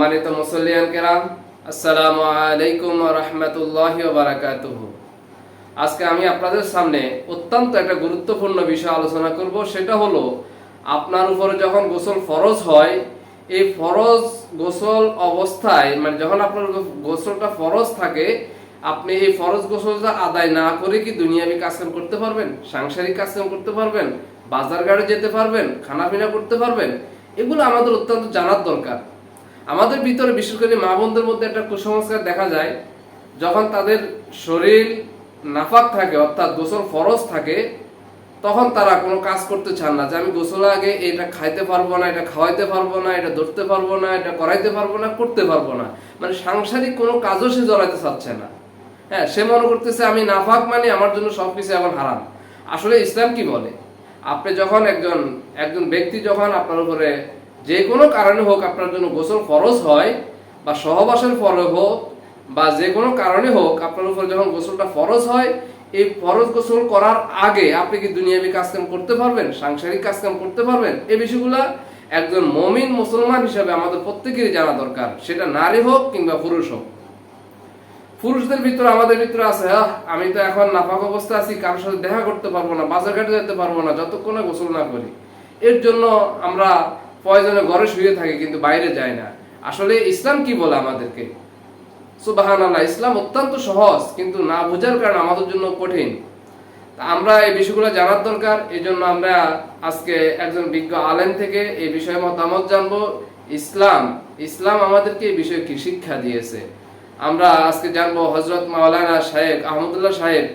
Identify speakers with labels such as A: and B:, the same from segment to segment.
A: সম্মানিত মুসল্লিয়ান কেরাম, আসসালামু আলাইকুম রহমতুল্লাহ বারাকাতুহ। আজকে আমি আপনাদের সামনে অত্যন্ত একটা গুরুত্বপূর্ণ বিষয় আলোচনা করব, সেটা হলো আপনার উপরে যখন গোসল ফরজ হয়, এই ফরজ গোসল অবস্থায় মানে যখন আপনার গোসলটা ফরজ থাকে, আপনি এই ফরজ গোসলটা আদায় না করে কি দুনিয়াবি কাজকাম করতে পারবেন? সাংসারিক কাজকাম করতে পারবেন? বাজার গাড়ি যেতে পারবেন? খানাপিনা করতে পারবেন? এগুলো আমাদের অত্যন্ত জানার দরকার। আমাদের ভিতরে, বিশেষ করে মা বোনদের মধ্যে একটা কুসংস্কার দেখা যায়, যখন তাদের শরীর নাফাক থাকে, অর্থাৎ গোসল ফরজ থাকে, তখন তারা কোনো কাজ করতে চান না যে আমি গোসল আগে এটা খাইতে পারব না, এটা খাওয়াইতে পারব না, এটা ধরতে পারব না, এটা করাইতে পারব না, করতে পারব না। মানে সাংসারিক কোনো কাজও সে জড়াইতে চাচ্ছে না। হ্যাঁ সে মনে করতেছে আমি নাফাক মানে আমার জন্য সবকিছু এখন হারাম। আসলে ইসলাম কি বলে? আপনি যখন একজন একজন ব্যক্তি যখন আপনার উপরে যে কোনো কারণে হোক আপনার জন্য গোসল ফরজ হয় বা সহবাসের ফলে হোক বা যে কোনো কারণে হোক আপনার উপর যখন গোসলটা ফরজ হয় এই ফরজ গোসল করার আগে আপনি কি দুনিয়াবি কাজকাম করতে পারবেন? সাংসারিক কাজকাম করতে পারবেন? এই বিষয়গুলা একজন মমিন মুসলমান হিসাবে আমাদের প্রত্যেকেরই জানা দরকার। সেটা নারী হোক কিংবা পুরুষ হোক। পুরুষদের ভিতরে আমাদের ভিতরে আছে "আহ, আমি তো এখন নাফাক অবস্থা আছি কারোর সাথে দেখা করতে পারব না বাজার ঘাটে যেতে পারব না যতক্ষণে গোসল না করি। এর জন্য আমরা প্রয়োজনে ঘরে শুয়ে থাকে, কিন্তু বাইরে যায় না। আসলে ইসলাম কি বলে আমাদেরকে? সুবাহান আল্লাহ ইসলাম অত্যন্ত সহজ, কিন্তু না বোঝার কারণে আমাদের জন্য কঠিন। আমরা এই বিষয়গুলো জানার দরকার এই জন্য আমরা আজকে একজন বিজ্ঞ আলেম থেকে এই বিষয়ে মতামত জানব। ইসলাম ইসলাম আমাদেরকে এই বিষয়ে কি শিক্ষা দিয়েছে? আমরা আজকে জানব হজরত মাওলানা সাহেব আহমদুল্লাহ সাহেব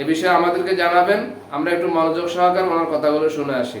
A: এ বিষয়ে আমাদেরকে জানাবেন। আমরা একটু মনোযোগ সহকারে ওনার কথাগুলো শুনে আসি।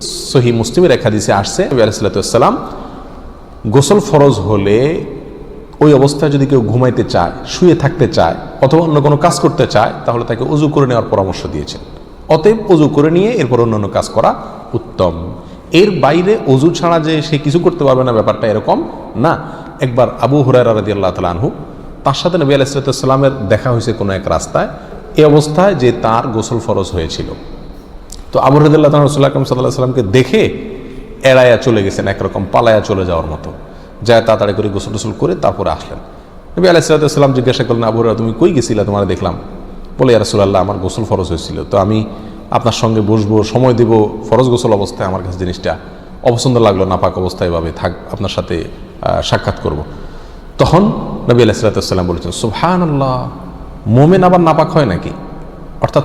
B: সহি মুসলিমের এক হাদিসে আসছে আলাইসাল্লাম গোসল ফরজ হলে ওই অবস্থায় যদি কেউ ঘুমাইতে চায়, শুয়ে থাকতে চায়, অথবা অন্য কোনো কাজ করতে চায়, তাহলে তাকে উজু করে নেওয়ার পরামর্শ দিয়েছেন। অতএব উজু করে নিয়ে এরপর অন্যান্য কাজ করা উত্তম। এর বাইরে অজু ছাড়া যে সে কিছু করতে পারবে না, ব্যাপারটা এরকম না। একবার আবু হুরায়রা রাদি আল্লাহ তালা আনহু, তার সাথে নবী আলাইসালামের দেখা হয়েছে কোনো এক রাস্তায়। এই অবস্থায় যে তার গোসল ফরজ হয়েছিল। তো আবু রদুল্লাহ রসুল্লাহ আকরম সাল্লাহ সাল্লামকে দেখে এড়াইয়া চলে গেছেন একরকম পালায়া চলে যাওয়ার মতো। যায় তাড়াতাড়ি করে গোসল টোসল করে তারপরে আসলেন। নবী আলাইসাল্লাম জিজ্ঞাসা করলেন, আবু তুমি কই গেছিলা? তোমার দেখলাম। বলে ইয়ারসুল্লাহ আমার গোসল ফরজ হয়েছিল। তো আমি আপনার সঙ্গে বসবো, সময় দেব ফরজ গোসল অবস্থায় আমার কাছে জিনিসটা। অপছন্দ লাগল, নাপাক অবস্থায় এভাবে থাক, আপনার সাথে সাক্ষাৎ করব। তখন নবী আলাইসাল্লাম বলেছেন সুবহান আল্লাহ মোমেন আবার নাপাক হয় নাকি? অর্থাৎ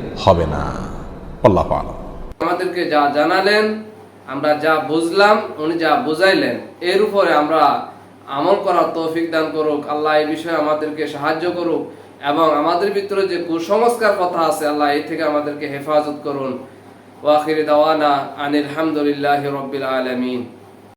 B: হবে না। আল্লাহ আলম।
A: আমাদেরকে যা জানালেন, আমরা যা বুঝলাম, উনি যা বুঝাইলেন, এর উপরে আমরা আমল করার তৌফিক দান করুক, আল্লাহ এই বিষয়ে আমাদেরকে সাহায্য করুক এবং আমাদের ভিতরে যে কুসংস্কার কথা আছে, আল্লাহ এই থেকে আমাদেরকে হেফাজত করুন। ওয়াখির দাওয়ানা আনিল হামদুলিল্লাহ রব্বিল আলমিন।